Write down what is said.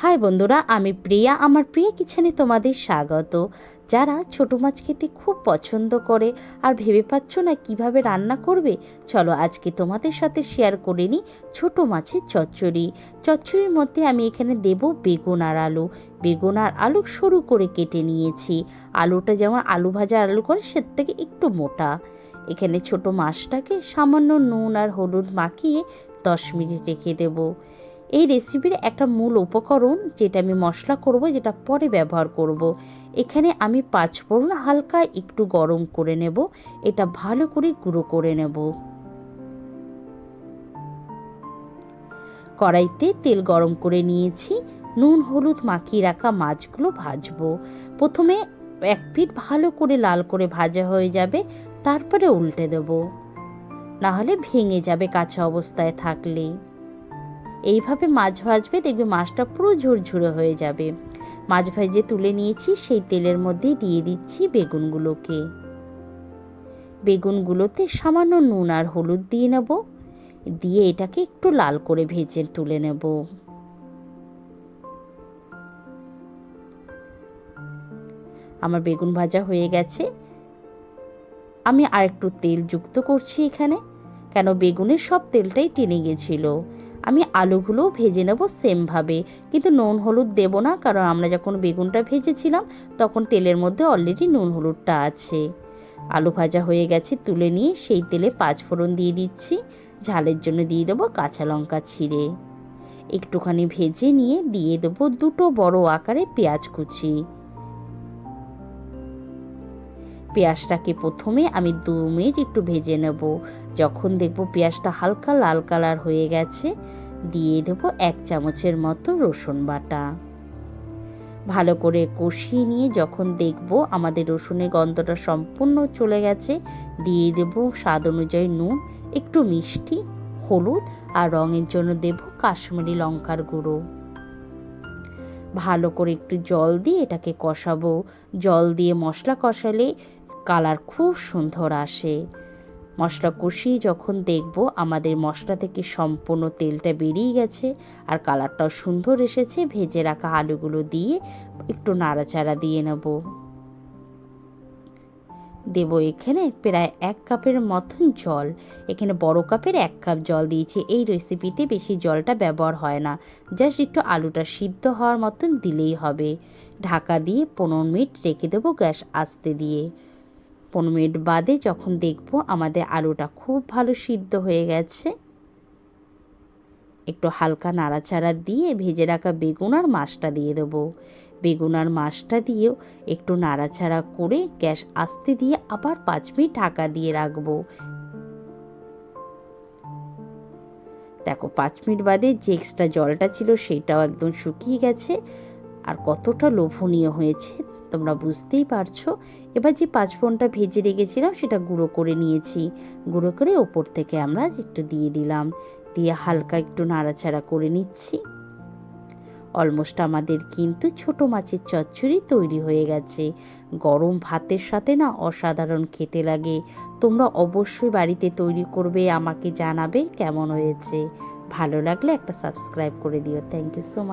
High বন্ধুরা, আমি প্রিয়া। আমার প্রিয়া কিচেনে তোমাদের স্বাগত। যারা ছোট মাছ খেতে খুব পছন্দ করে আর ভেবে পাচ্ছ না কীভাবে রান্না করবে, চলো আজকে তোমাদের সাথে শেয়ার করে নিই ছোট মাছের চচ্চড়ি। চচ্চড়ির মধ্যে আমি এখানে দেব বেগুন আর আলু। বেগুন আর আলু সরু করে কেটে নিয়েছি। আলুটা যেমন আলু ভাজা আলু করে, সে থেকে একটু মোটা। এখানে ছোট মাছটাকে সামান্য নুন আর হলুদ মাখিয়ে দশ মিনিট রেখে দেবো। এই রেসিপির একটা মূল উপকরণ যেটা আমি মশলা করব, যেটা পরে ব্যবহার করব। এখানে আমি পাঁচ ফোড়ন হালকা একটু গরম করে নেব। এটা ভালো করে গুঁড়ো করে নেব। কড়াইতে তেল গরম করে নিয়েছি। নুন, হলুদ মাখিয়ে রাখা মাছগুলো ভাজবো। প্রথমে এক পিঠ ভালো করে লাল করে ভাজা হয়ে যাবে, তারপরে উল্টে দেব। নাহলে ভেঙে যাবে কাঁচা অবস্থায় থাকলে। এইভাবে মাছ ভাজবে দেখবে মাছটা পুরো ঝুরঝুরে হয়ে যাবে। মাছ ভাজে তুলে নিয়েছি, সেই তেলের মধ্যে দিয়ে দিচ্ছি বেগুনগুলোকে। বেগুনগুলোতে সামান্য নুন আর হলুদ দিয়ে নেব, দিয়ে এটাকে একটু লাল করে ভেজে তুলে নেব। আমার বেগুন ভাজা হয়ে গেছে। আমি আর একটু তেল যুক্ত করছি এখানে, কেন বেগুনের সব তেলটাই টেনে গেছিল। আমি আলুগুলোও ভেজে নেব সেমভাবে। কিন্তু নুন হলুদ দেব না, কারণ আমরা যখন বেগুনটা ভেজেছিলাম, তখন তেলের মধ্যে অলরেডি নুন হলুদটা আছে। আলু ভাজা হয়ে গেছে, তুলে নিয়ে সেই তেলে পাঁচ ফোড়ন দিয়ে দিচ্ছি। ঝালের জন্য দিয়ে দেবো কাঁচা লঙ্কা ছিঁড়ে। একটুখানি ভেজে নিয়ে দিয়ে দেবো দুটো বড় আকারে পেঁয়াজ কুচি। পেঁয়াজটাকে প্রথমে আমি দু মিনিট একটু ভেজে নেব। যখন দেখব পেঁয়াজটা হালকা লাল কালার হয়ে গেছে, দিয়ে দেবো এক চামচের মতো রসুন বাটা। ভালো করে কষিয়ে নিয়ে যখন দেখব আমাদের রসুনের গন্ধটা সম্পূর্ণ চলে গেছে, দিয়ে দেব স্বাদ অনুযায়ী নুন, একটু মিষ্টি, হলুদ আর রঙের জন্য দেব কাশ্মীরি লঙ্কার গুঁড়ো। ভালো করে একটু জল দিয়ে এটাকে কষাবো। জল দিয়ে মশলা কষালে কালার খুব সুন্দর আসে। মশলা কষিয়ে যখন দেখব, আমাদের মশলা থেকে সম্পূর্ণ তেলটা বেরিয়ে গেছে আর কালারটাও সুন্দর এসেছে। ভেজে রাখা আলুগুলো দিয়ে একটু নাড়াচাড়া দিয়ে নেব। দেব এখানে প্রায় এক কাপের মতন জল। এখানে বড় কাপের এক কাপ জল দিয়েছি। এই রেসিপিতে বেশি জলটা ব্যবহার হয় না। জাস্ট একটু আলুটা সিদ্ধ হওয়ার মতন দিলেই হবে। ঢাকা দিয়ে পনেরো মিনিট রেখে দেবো গ্যাস আস্তে দিয়ে। পনেরো মিনিট বাদে যখন দেখব আমাদের আলুটা খুব ভালো সিদ্ধ হয়ে গেছে। একটু হালকা নাড়াচাড়া দিয়ে ভেজে রাখা বেগুন আর মাছটা দিয়ে দেবো। বেগুন আর মাছটা দিয়েও একটু নাড়াচাড়া করে গ্যাস আস্তে দিয়ে আবার পাঁচ মিনিট ঢাকা দিয়ে রাখব। দেখো, পাঁচ মিনিট বাদে যে এক্সট্রা জলটা ছিল সেটাও একদম শুকিয়ে গেছে। আর কতটা লোভনীয় হয়েছে, তোমরা বুঝতেই পারছ। এবার যে পাঁচ ফোনটা ভেজে রেখেছিলাম, সেটা গুঁড়ো করে নিয়েছি। গুঁড়ো করে ওপর থেকে আমরা একটু দিয়ে দিলাম। দিয়ে হালকা একটু নাড়াচাড়া করে নিচ্ছি। অলমোস্ট আমাদের কিন্তু ছোট মাছের চচ্চড়ি তৈরি হয়ে গেছে। গরম ভাতের সাথে না অসাধারণ খেতে লাগে। তোমরা অবশ্যই বাড়িতে তৈরি করবে, আমাকে জানাবে কেমন হয়েছে। ভালো লাগলে একটা সাবস্ক্রাইব করে দিও। Thank you so much